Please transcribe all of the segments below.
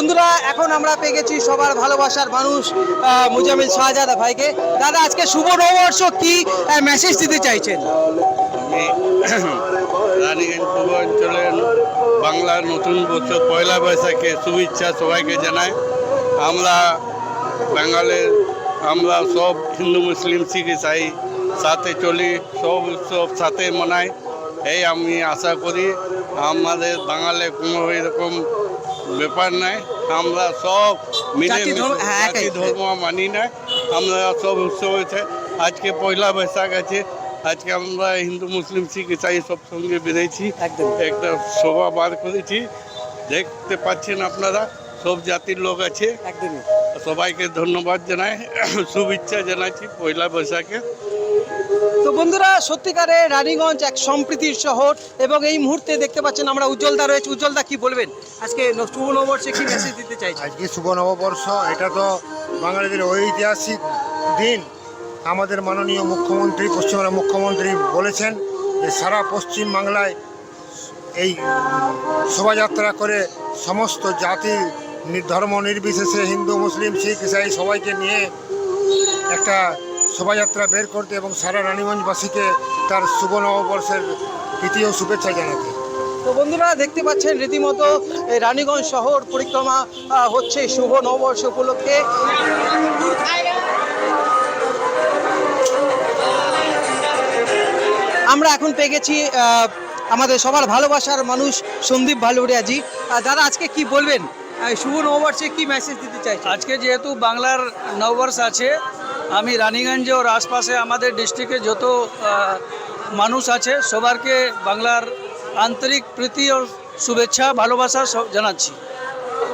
বন্ধুরা, এখন আমরা পেয়ে গেছি সবার ভালোবাসার মানুষ মুজামিল শাহজাদা ভাইকে। দাদা, আজকে শুভ নববর্ষ, কি মেসেজ দিতে চাইছেন? বাংলার নতুন বছর পয়লা বৈশাখে শুভেচ্ছা সবাইকে জানাই। আমরা বাঙালির, আমরা সব হিন্দু, মুসলিম, শিখ, ইসাই সাথে চলি, সব উৎসব সাথে মনাই। এই আমি আশা করি আমাদের বাঙালি কোনো এরকম ব্যাপার নাই আমরা সব মিলে জাতি ধর্ম- হ্যাঁ, মানি না আমরা সব উৎসব হয়েছে। আজকে পয়লা বৈশাখ আছে আজকে আমরা হিন্দু মুসলিম শিখ ইসাই সব সঙ্গে বেরিয়েছি একটা শোভা বার করেছি। দেখতে পাচ্ছেন আপনারা সব জাতির লোক আছে। সবাইকে ধন্যবাদ জানাই শুভেচ্ছা জানাচ্ছি পয়লা বৈশাখে। তো বন্ধুরা, সত্যিকারে রানীগঞ্জ এক সম্প্রীতির শহর এবং এই মুহূর্তে দেখতে পাচ্ছেন আমরা উজ্জ্বলদা রয়েছে। উজ্জ্বলদা, কি বলবেন? আজকে শুভ নববর্ষে কি মেসেজ দিতে চাইছেন? আজকে শুভ নববর্ষ, এটা তো বাঙালিদের ঐতিহাসিক দিন। আমাদের মাননীয় মুখ্যমন্ত্রী, পশ্চিমবঙ্গের মুখ্যমন্ত্রী বলেছেন যে সারা পশ্চিম বাংলায় এই শোভাযাত্রা করে সমস্ত জাতি ধর্ম নির্বিশেষে হিন্দু, মুসলিম, শিখ, ইসাই সবাইকে নিয়ে একটা শোভাযাত্রা বের করতে এবং সারা রানীগঞ্জবাসীকে তার শুভ নববর্ষের তৃতীয় শুভেচ্ছা জানাতে। তো বন্ধুরা দেখতে পাচ্ছেন রীতিমতো এই রানীগঞ্জ শহর পরিক্রমা হচ্ছে শুভ নববর্ষ উপলক্ষে। আমরা এখন পেয়ে গেছি আমাদের সবার ভালোবাসার মানুষ সন্দীপ ভালুরিয়াজি। দাদা আজকে কি বলবেন? শুভ নববর্ষে কি মেসেজ দিতে চাইছেন? আজকে যেহেতু বাংলার নববর্ষ আছে আমি রানীগঞ্জে ওর আশপাশে আমাদের ডিস্ট্রিক্টে যত মানুষ আছে, সবারকে বাংলার আন্তরিক প্রীতি ও শুভেচ্ছা, ভালোবাসা সব জানাচ্ছি।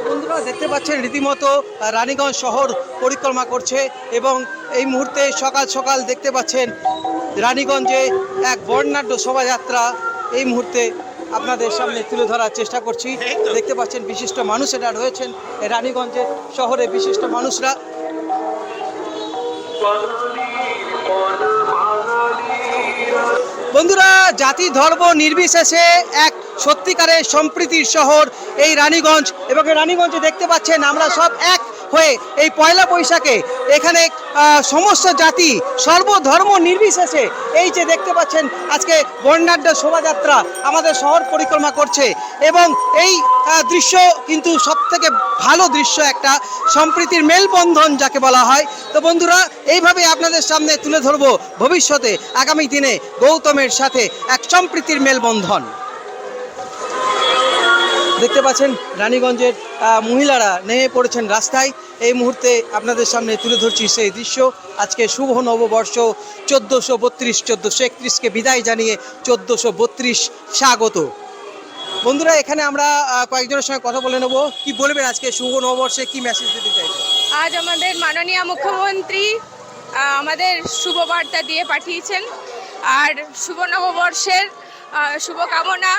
বন্ধুরা, দেখতে পাচ্ছেন, রীতিমতো রানীগঞ্জ শহর পরিক্রমা করছে এবং এই মুহূর্তে সকাল সকাল দেখতে পাচ্ছেন রানীগঞ্জে এক বর্ণাঢ্য শোভাযাত্রা এই মুহূর্তে আপনাদের সামনে তুলে ধরার চেষ্টা করছি। দেখতে পাচ্ছেন, বিশিষ্ট মানুষেরা রয়েছেন। এই রানীগঞ্জে শহরে বিশিষ্ট মানুষরা বন্ধুরা, জাতি ধর্ম নির্বিশেষে এক সত্যিকারের সম্প্রীতির শহর এই রানীগঞ্জ। এবং রানীগঞ্জে দেখতে পাচ্ছেন আমরা সব এক হয়ে এই পয়লা বৈশাখে এখানে সমস্ত জাতি সর্বধর্ম নির্বিশেষে এই যে দেখতে পাচ্ছেন আজকে বর্ণাঢ্য শোভাযাত্রা আমাদের শহর পরিক্রমা করছে এবং এই দৃশ্য কিন্তু সব থেকে ভালো দৃশ্য একটা সম্প্রীতির মেলবন্ধন যাকে বলা হয়। তো বন্ধুরা, এইভাবে আপনাদের সামনে তুলে ধরবো ভবিষ্যতে, আগামী দিনে গৌতমের সাথে এক সম্প্রীতির মেলবন্ধন। দেখতে পাচ্ছেন রানীগঞ্জের মহিলারা নেমে পড়েছেন রাস্তায়। এই মুহূর্তে আপনাদের সামনে তুলে ধরছি সেই দৃশ্য। আজকে শুভ নববর্ষ, চোদ্দোশো বত্রিশ, চোদ্দোশো একত্রিশকে বিদায় জানিয়ে চোদ্দোশো বত্রিশ স্বাগত। বন্ধুরা, এখানে আমরা কয়েকজনের সঙ্গে কথা বলে নেব। কি বলবেন আজকে শুভ নববর্ষে? কি মেসেজ দিতে চাইছেন? আজ আমাদের মাননীয় মুখ্যমন্ত্রী আমাদের শুভ বার্তা দিয়ে পাঠিয়েছেন। আর শুভ নববর্ষের শুভকামনা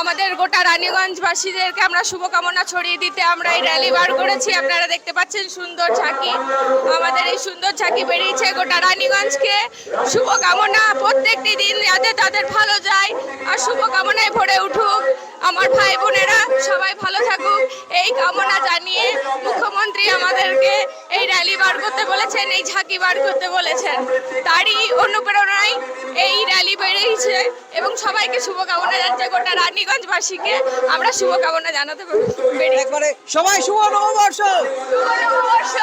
আমাদের গোটা রানীগঞ্জবাসীদেরকে আমরা শুভকামনা ছড়িয়ে দিতে আমরা এই র্যালি বার করেছি। আপনারা দেখতে পাচ্ছেন সুন্দর ঝাঁকি। আমাদের এই সুন্দর ঝাঁকি বেরিয়েছে গোটা রানীগঞ্জকে। শুভকামনা প্রত্যেকটি দিন যাতে তাদের ভালো যায় আর শুভকামনায় ভরে উঠুক। আমার ভাই বোনেরা, সবাই ভালো থাকুক। এই কামনা জানিয়ে মুখ্যমন্ত্রী বার করতে বলেছেন এই ঝাঁকি বার করতে বলেছেন। তারই অনুপ্রেরণায় এই র্যালি বেড়েছে এবং সবাইকে শুভকামনা জানাচ্ছে গোটা রানীগঞ্জবাসীকে। আমরা শুভকামনা জানাতে একবারে সবাই শুভ নববর্ষ! শুভ নববর্ষ!